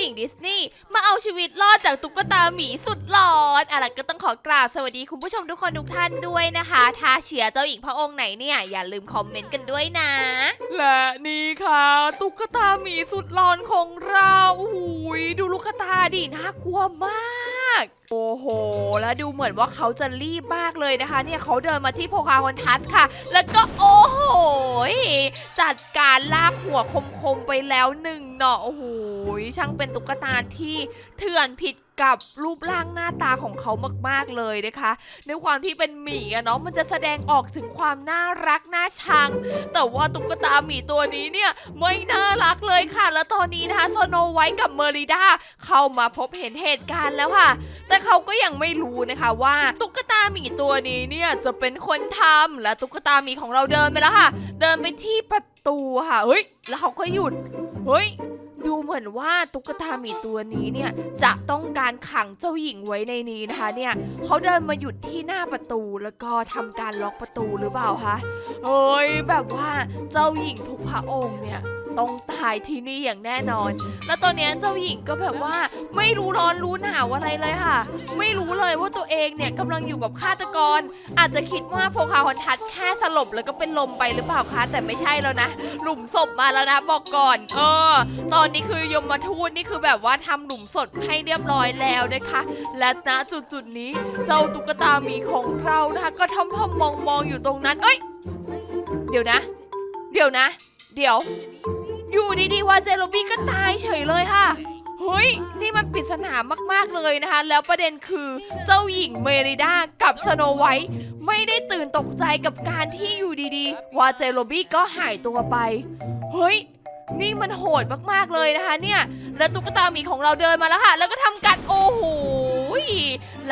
หญิงดิสนีย์มาเอาชีวิตรอดจากตุ๊กตาหมีสุดหลอนอะไรก็ต้องขอกราบสวัสดีคุณผู้ชมทุกคนทุกท่านด้วยนะคะถ้าเชียร์เจ้าหญิงพระองค์ไหนเนี่ย อย่าลืมคอมเมนต์กันด้วยนะ และนี่ค่ะ ตุ๊กตาหมีสุดหลอนของเราอุ้ยดูลูกตาดิน่ากลัวมากโอ้โห แล้วดูเหมือนว่าเขาจะรีบมากเลยนะคะ เนี่ยเขาเดินมาที่โพคาฮอนทัสค่ะ แล้วก็โอ้โห จัดการลากหัวคมๆไปแล้วหนึ่งเนาะโอ้โห ช่างเป็นตุ๊กตาที่เถื่อนผิดกับรูปร่างหน้าตาของเขามาก ๆ เลยนะคะ ในความที่เป็นหมีอะเนาะมันจะแสดงออกถึงความน่ารักน่าชัง แต่ว่าตุ๊กตาหมีตัวนี้เนี่ยไม่น่ารักเลยค่ะ แล้วตอนนี้นะคะโซโนไวท์กับเมริดาเข้ามาพบเห็นเหตุการณ์แล้วค่ะ แต่เขาก็ยังไม่รู้นะคะว่าตุ๊กตาหมีตัวนี้เนี่ยจะเป็นคนทำและตุ๊กตาหมีของเราเดินไปแล้วค่ะ เดินไปที่ประตูค่ะเฮ้ยแล้วเขาก็หยุดเฮ้ย ดูเหมือนว่าตุ๊กตาหมีตัวนี้เนี่ยจะต้องการขังเจ้าหญิงไว้ในนี้นะคะเนี่ยเขาเดินมาหยุดที่หน้าประตูแล้วก็ทำการล็อกประตูหรือเปล่าคะเอ้ยแบบว่าเจ้าหญิงทุกพระองค์เนี่ย ต้องตายที่นี่อย่างแน่นอน แล้วตอนเนี้ยเจ้าหญิงก็แบบว่าไม่รู้ร้อนรู้หนาวอะไรเลยค่ะ ไม่รู้เลยว่าตัวเองเนี่ยกำลังอยู่กับฆาตกร อาจจะคิดว่าโพคาฮอนทัสแค่สลบแล้วก็เป็นลมไปหรือเปล่าคะ แต่ไม่ใช่แล้วนะ หลุมศพมาแล้วนะบอกก่อน เออ ตอนนี้คือยมมาทูตนี่คือแบบว่าทำหลุมศพให้เรียบร้อยแล้วนะคะ และณจุดจุดๆนี้เจ้าตุ๊กตาหมีของเรานะคะ ก็ทำทำมองมองๆอยู่ตรงนั้น เอ้ย เดี๋ยวนะ เดี๋ยวนะ เดี๋ยว อยู่ดีๆวาเจโรบี้ก็ตายเฉยเลยค่ะเฮ้ยนี่มันปริศนามากๆเลยนะคะ แล้วประเด็นคือเจ้าหญิงเมริดากับสโนไวท์ไม่ได้ตื่นตกใจกับการที่อยู่ดีๆวาเจโรบี้ก็หายตัวไป เฮ้ย นี่มันโหดมากๆเลยนะคะเนี่ยแล้วตุ๊กตาหมีของเราเดินมาแล้วค่ะ แล้วก็ทำการโอ้โห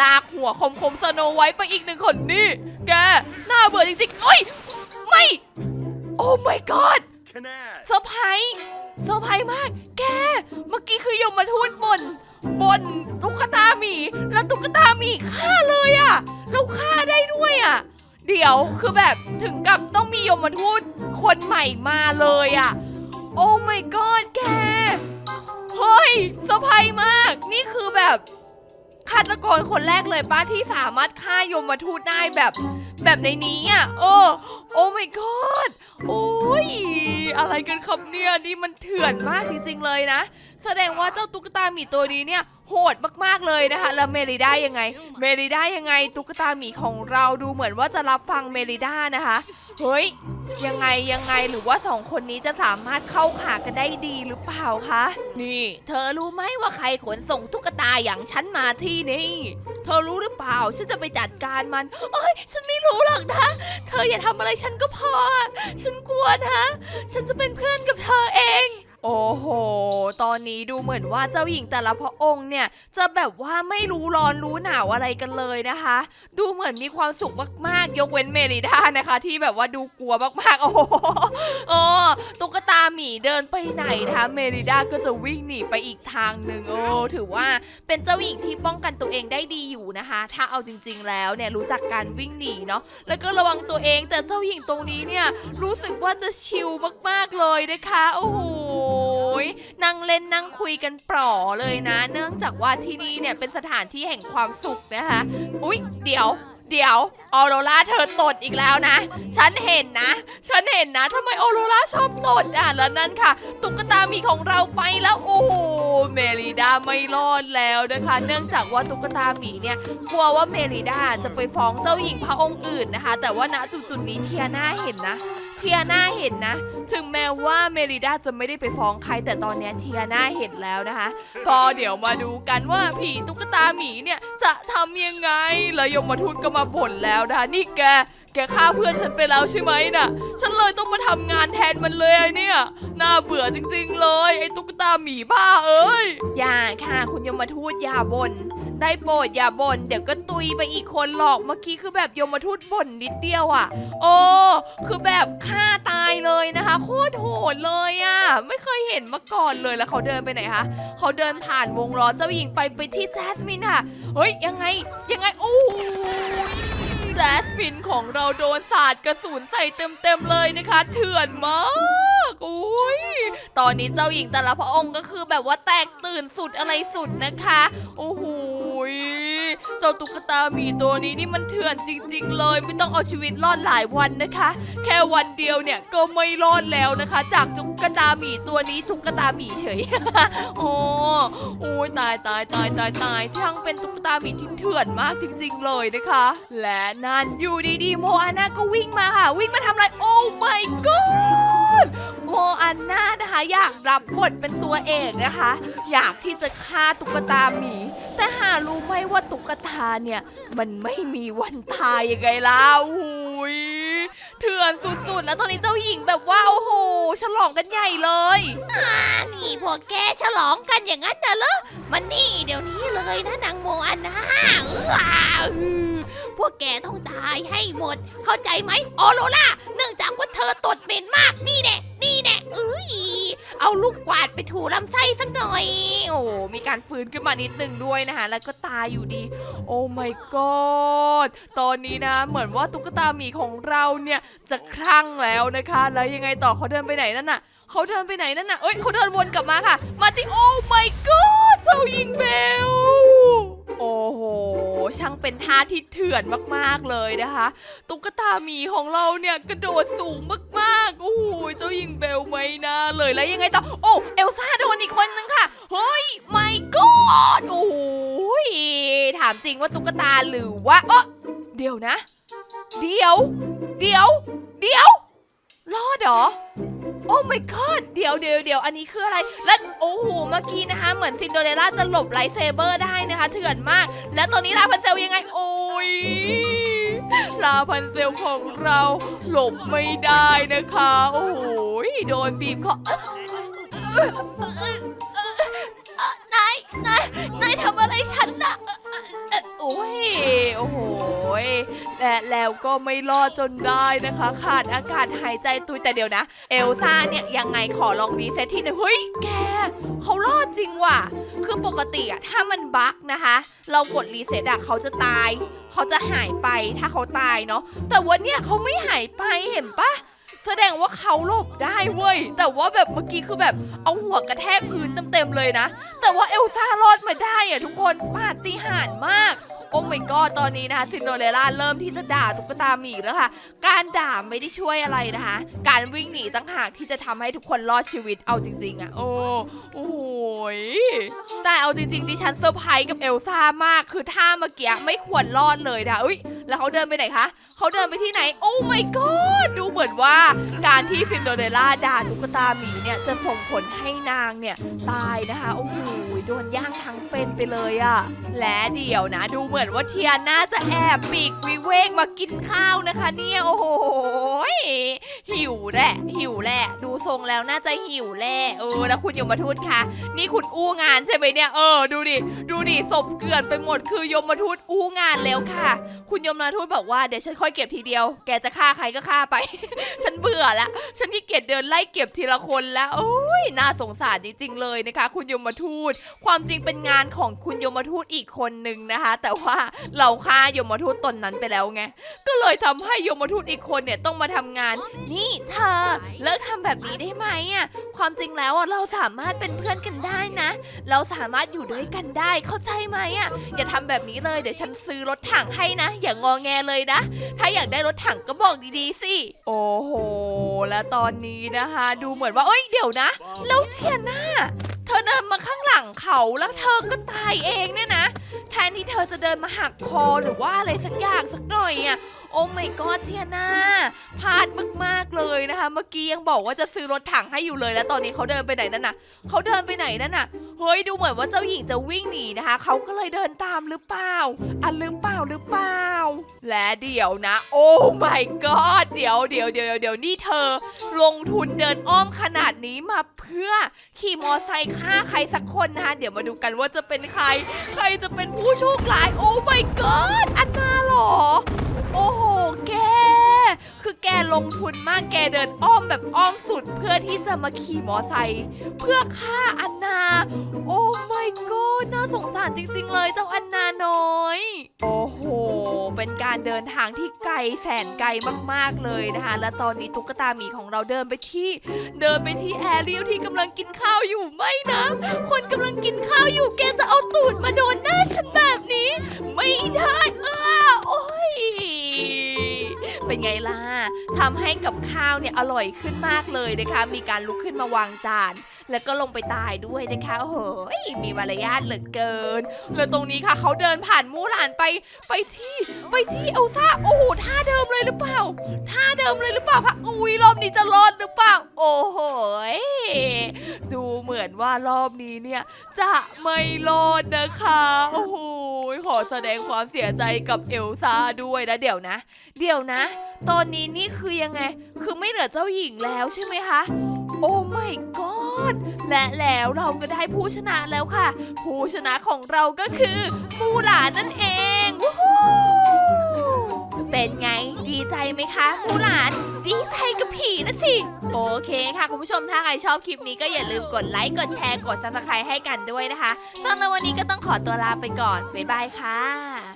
ลากหัวคมๆสโนไวท์ไปอีกหนึ่งคนนี่ แก น่าเบื่อจริงๆเอ้ยไม่ โอ้ my god เซอร์ไพรส์เซอร์ไพรส์มาก แก เมื่อกี้คือยมมาทูตบน บนตุ๊กตาหมี แล้วตุ๊กตาหมีฆ่าเลยอะแล้วฆ่าได้ด้วยอะเดี๋ยวคือแบบถึงกับต้องมียมมาทูตคนใหม่มาเลยอะโอ้ my god แก เฮ้ยเซอร์ไพรส์มาก นี่คือแบบ ฆาตกรคนแรกเลยป้าที่สามารถฆ่ายมทูตได้แบบ แบบในนี้อะเออโอ้ my god โอ้ยอะไรกันครับเนี่ยนี่มันเถื่อนมากจริงๆเลยนะ แสดงว่าเจ้าตุ๊กตาหมีตัวนี้เนี่ย โหดมากๆเลยนะคะ แล้วเมริด้ายังไง เมริด้ายังไง ตุ๊กตาหมีของเราดูเหมือนว่าจะรับฟังเมริด้านะคะ เฮ้ย ยังไงยังไงหรือว่าสองคนนี้จะสามารถเข้าขากันได้ดีหรือเปล่าคะ นี่ เธอรู้ไหมว่าใครขนส่งตุ๊กตาอย่างฉันมาที่นี่ เธอรู้หรือเปล่า ฉันจะไปจัดการมันเอ้ย ฉันไม่รู้หรอกนะ เธออย่าทำอะไรฉันก็พอ ฉันกลัวนะ ฉันจะเป็นเพื่อนกับเธอเอง โอ้โห ตอนนี้ดูเหมือนว่าเจ้าหญิงแต่ละพระองค์เนี่ย จะแบบว่าไม่รู้ร้อนรู้หนาวอะไรกันเลยนะคะ ดูเหมือนมีความสุขมากๆ ยกเว้นเมริดานะคะ ที่แบบว่าดูกลัวมากๆ โอ้โหเออตุ๊กตาหมีเดินไปไหนนะคะ เมริดาก็จะวิ่งหนีไปอีกทางหนึ่งโอ้ถือว่าเป็นเจ้าหญิงที่ป้องกันตัวเองได้ดีอยู่นะคะ ถ้าเอาจริง ๆ แล้วเนี่ยรู้จักการวิ่งหนีเนาะ แล้วก็ระวังตัวเองแต่เจ้าหญิงตรงนี้เนี่ยรู้สึกว่าจะชิลมากๆเลยนะคะ โอ้โห ยนั่งเล่นนั่งคุยกันปลอเลยนะ เนื่องจากว่าที่นี่เนี่ยเป็นสถานที่แห่งความสุขนะคะ อุ๊ย เดี๋ยว เดี๋ยวออโรราเธอตดอีกแล้วนะ ฉันเห็นนะ ฉันเห็นนะทำไมออโรราชอบตดอะแล้วนั่นค่ะ ตุ๊กตามีของเราไปแล้วโอ้โหเมริดาไม่รอดแล้วนะคะ เนื่องจากว่าตุ๊กตาหมีเนี่ยกลัวว่าเมริดาจะไปฟ้องเจ้าหญิงพระองค์อื่นนะคะ แต่ว่าณจุดๆนี้เทียน่าเห็นนะ เทียน่าเห็นนะ ถึงแม้ว่าเมริดาจะไม่ได้ไปฟ้องใคร แต่ตอนเนี้ยเทียน่าเห็นแล้วนะคะ ก็เดี๋ยวมาดูกันว่าผีตุ๊กตาหมีเนี่ยจะทำยังไง แล้วยมทูตก็มาบ่นแล้วนะคะนี่แก แกฆ่าเพื่อนฉันไปแล้วใช่ไหมน่ะ ฉันเลยต้องมาทำงานแทนมันเลยไอเนี่ย น่าเบื่อจริงๆเลย ไอ้ตุ๊กตาหมีบ้าเอ้ย อย่าค่ะคุณยมทูตอย่าบ่น ได้โปรดอย่าบ่นเดี๋ยวก็ตุยไปอีกคนหรอกเมื่อกี้คือแบบยมทูตบ่นนิดเดียวอะ่ะ โอ้คือแบบฆ่าตายเลยนะคะโคตรโหดเลยอะ่ะ ไม่เคยเห็นมาก่อนเลยแล้วเขาเดินไปไหนคะเขาเดินผ่านวงล้อเจ้าหญิงไปไปที่แจสมินค่ะเฮ้ยยังไงยังไงโอ้ยแจสมินของเราโดนสาดกระสุนใส่เต็มๆเลยนะคะ เถื่อนมากากอุ้ยตอนนี้เจ้าหญิงแต่ละพระองค์ก็คือแบบว่าแตกตื่นสุดอะไรสุดนะคะโอ้โห ยเจ้าตุ๊กตาหมีตัวนี้นี่มันเถื่อนจริง ๆ เลย ไม่ต้องเอาชีวิตรอดหลายวันนะคะ แค่วันเดียวเนี่ยก็ไม่รอดแล้วนะคะ จากตุ๊กตาหมีตัวนี้ตุ๊กตาหมีเฉย โอ้โอ้ยตายตายตายตายตายช่างเป็นตุ๊กตาหมีที่เถื่อนมากจริง ๆ เลยนะคะ และนั่นอยู่ดีๆโมอาน่าก็วิ่งมาค่ะ วิ่งมาทำอะไรโอ้ my god โมอาน่านะคะ อยากรับบทเป็นตัวเอกนะคะ อยากที่จะฆ่าตุ๊กตาหมี แต่หารู้ไหมว่าตุ๊กตาเนี่ย มันไม่มีวันตายยังไงล่ะหุยเถื่อนสุดๆ แล้วตอนนี้เจ้าหญิงแบบว่าโอ้โหฉลองกันใหญ่เลยอ่านี่พวกแกฉลองกันอย่างนั้นน่ะเหรอมันนี่เดี๋ยวนี้เลยนะนางโมอันนาพวกแกต้องตายให้หมด เข้าใจไหมออโรล่าเนื่องจากว่าเธอตดเหม็นมากนี่แน่นี่แน่เอ้ยเอาลู กวาดไปถูลำไส้สักหน่อย โอ้มีการฟื้นขึ้นมานิดนึงด้วยนะคะ แล้วก็ตายอยู่ดี โอ้ my god ตอนนี้นะ เหมือนว่าตุ๊กตาหมีของเราเนี่ยจะคลั่งแล้วนะคะ แล้วยังไงต่อเขาเดินไปไหนนั่นน่ะเขาเดินไปไหนนั่นน่ะเอ้ยเขาเดินวนกลับมาค่ะ มาที่โอ้ my god เจ้าหญิงเบลโอ้โห ช่างเป็นท่าที่เถื่อนมากๆเลยนะคะ ตุ๊กตาหมีของเราเนี่ยกระโดดสูงมาก ๆโอ้โหเจ้าหญิงเบลไม่น่าเลยแล้วยังไงต่อโอ้เอลซ่าโดนอีกคนนึงค่ะเฮ้ยไม่กอดโอ้ยถามจริงว่าตุ๊กตาหรือว่าเออเดี๋ยวนะ เดี๋ยว เดี๋ยว เดี๋ยวรอดเหรอโอ้ my god เดี๋ยวเดี๋ยวเดี๋ยวอันนี้คืออะไร และโอ้โห เมื่อกี้นะคะ เหมือนซินโดเรลล่าจะหลบไลท์เซเบอร์ได้นะคะ เถื่อนมาก และตอนนี้ลาพันเซลยังไง โอ้ย ลาพันเซลของเราหลบไม่ได้นะคะ โอ้โหโดนบีบคอเอ้ยนายนายนายทำอะไรฉันน่ะโอ้ยโอ้โหย และแล้วก็ไม่รอดจนได้นะคะ ขาดอากาศหายใจตุยแต่เดี๋ยวนะ เอลซ่าเนี่ยยังไงขอลองรีเซ็ตที่หนึ่งเฮ้ยแกเขารอดจริงว่ะ คือปกติอะถ้ามันบั๊กนะคะ เรากดรีเซ็ตอะเขาจะตาย เขาจะหายไปถ้าเขาตายเนาะแต่วันเนี้ยเขาไม่หายไปเห็นปะแสดงว่าเขาหลบได้เว้ย แต่ว่าแบบเมื่อกี้คือแบบเอาหัวกระแทกพื้นเต็มๆเลยนะ แต่ว่าเอลซ่ารอดมาได้อะทุกคนปาฏิหาริย์มาก โอ้ my god ตอนนี้นะคะซินโดเรล่าเริ่มที่จะด่าตุ๊กตาหมีแล้วค่ะ การด่าไม่ได้ช่วยอะไรนะคะ การวิ่งหนีตั้งหากที่จะทำให้ทุกคนรอดชีวิตเอาจริง ๆอะโอ้โอ้โหยแต่เอาจริงๆดิฉันเซอร์ไพรส์กับเอลซ่ามากคือท่าเมื่อกี้ไม่ควรรอดเลยนะอุ้ยแล้วเขาเดินไปไหนคะเขาเดินไปที่ไหน โอ้ my god ดูเหมือนว่าการที่ซินโดเรล่าด่าตุ๊กตาหมีเนี่ยจะส่งผลให้นางเนี่ยตายนะคะโอ้โหโดนย่างทั้งเป็นไปเลยอะและเดี๋ยวนะดูเหมือนว่าเทียน่าจะแอบปีกวิเวกมากินข้าวนะคะเนี่ยโอ้โหหิวแหละหิวแหละดูทรงแล้วน่าจะหิวแหละเออแล้วคุณยมทูตคะนี่คุณอู้งานใช่ไหมเนี่ยเออดูดิดูดิศพเกลื่อนไปหมดคือยมทูตอู้งานแล้วค่ะ คุณยมทูตบอกว่าเดี๋ยวฉันค่อยเก็บทีเดียว แกจะฆ่าใครก็ฆ่าไป ฉันเบื่อละฉันขี้เกียจเดินไล่เก็บทีละคนแล้วโอ้ยน่าสงสารจริงๆเลยนะคะ คุณยมทูต ความจริงเป็นงานของคุณยมทูตอีกคนนึงนะคะ แต่ว่าเราฆ่ายมทูตตนนั้นไปแล้วไง ก็เลยทำให้ยมทูตอีกคนเนี่ยต้องมาทำงาน นี่เธอเลิกทำแบบนี้ได้ไหมอะความจริงแล้วอะเราสามารถเป็นเพื่อนกันได้นะ เราสามารถอยู่ด้วยกันได้เข้าใจไหมอะอย่าทำแบบนี้เลยเดี๋ยวฉันซื้อรถถังให้นะ อย่างงอแงเลยนะ ถ้าอยากได้รถถังก็บอกดีๆสิโอ้โหและตอนนี้นะคะ ดูเหมือนว่าเอ้ยเดี๋ยวนะแล้วเทียน่าเธอเดินมาข้างหลังเขาแล้วเธอก็ตายเองเนี่ยนะ เธอจะเดินมาหักคอหรือว่าอะไรสักอย่างสักหน่อยอะ โอ้ my god เทียนาพลาดมากๆเลยนะคะ เมื่อกี้ยังบอกว่าจะซื้อรถถังให้อยู่เลย แล้วตอนนี้เขาเดินไปไหนนั่นน่ะเขาเดินไปไหนนั่นน่ะเฮ้ยดูเหมือนว่าเจ้าหญิงจะวิ่งหนีนะคะเขาก็เลยเดินตามหรือเปล่าอันหรือเปล่าหรือเปล่า และเดี๋ยวนะ โอ้ my god เดี๋ยวเดี๋ยวเดี๋ยวเดี๋ยวนี่เธอ ลงทุนเดินอ้อมขนาดนี้มาเพื่อขี่มอไซค์ฆ่าใครสักคนนะคะเดี๋ยวมาดูกันว่าจะเป็นใคร ใครจะเป็นผู้โชคร้าย โอ้ my god อันนาหรอ โอ้โห แก คือแกลงทุนมากแกเดินอ้อมแบบอ้อมสุดเพื่อที่จะมาขี่มอไซค์เพื่อฆ่าอันนา โอ้ my god น่าสงสารจริง ๆ เลยเจ้าอันนาน้อย โอ้โห เป็นการเดินทางที่ไกลแสนไกลมากๆเลยนะคะ และตอนนี้ตุ๊กตาหมีของเราเดินไปที่ เดินไปที่แอรียลที่กำลังกินข้าวอยู่ไม่นะ คนกำลังกินข้าวอยู่แกจะเอาตูดมาโดนหน้าฉันแบบนี้ ไม่ได้เออโอ้ เป็นไงล่ะทำให้กับข้าวเนี่ยอร่อยขึ้นมากเลยนะคะ มีการลุกขึ้นมาวางจาน แล้วก็ลงไปตายด้วยนะคะโอ้โหยมีมารยาทเหลือเกิน แล้วตรงนี้ค่ะเขาเดินผ่านมู่หลานไปไปที่ไปที่เอลซ่าโอ้โหท่าเดิมเลยหรือเปล่าท่าเดิมเลยหรือเปล่าคะอุ้ยรอบนี้จะรอดหรือเปล่า โอ้โห อนว่ารอบนี้เนี่ยจะไม่รอดนะคะ โอ้โหขอแสดงความเสียใจกับเอลซ่าด้วยนะ เดี๋ยวนะ เดี๋ยวนะ ตอนนี้นี่คือยังไง คือไม่เหลือเจ้าหญิงแล้วใช่ไหมคะ โอ้ my god และแล้วเราก็ได้ผู้ชนะแล้วค่ะ ผู้ชนะของเราก็คือมูหลานนั่นเอง เป็นไงดีใจไหมคะมูหลาน ดีใจกับผีนะสิ โอเคค่ะ คุณผู้ชมถ้าใครชอบคลิปนี้ก็อย่าลืมกดไลค์ กดแชร์ กดซับสไครต์ให้กันด้วยนะคะสำหรับวันนี้ก็ต้องขอตัวลาไปก่อน บ๊ายบายค่ะ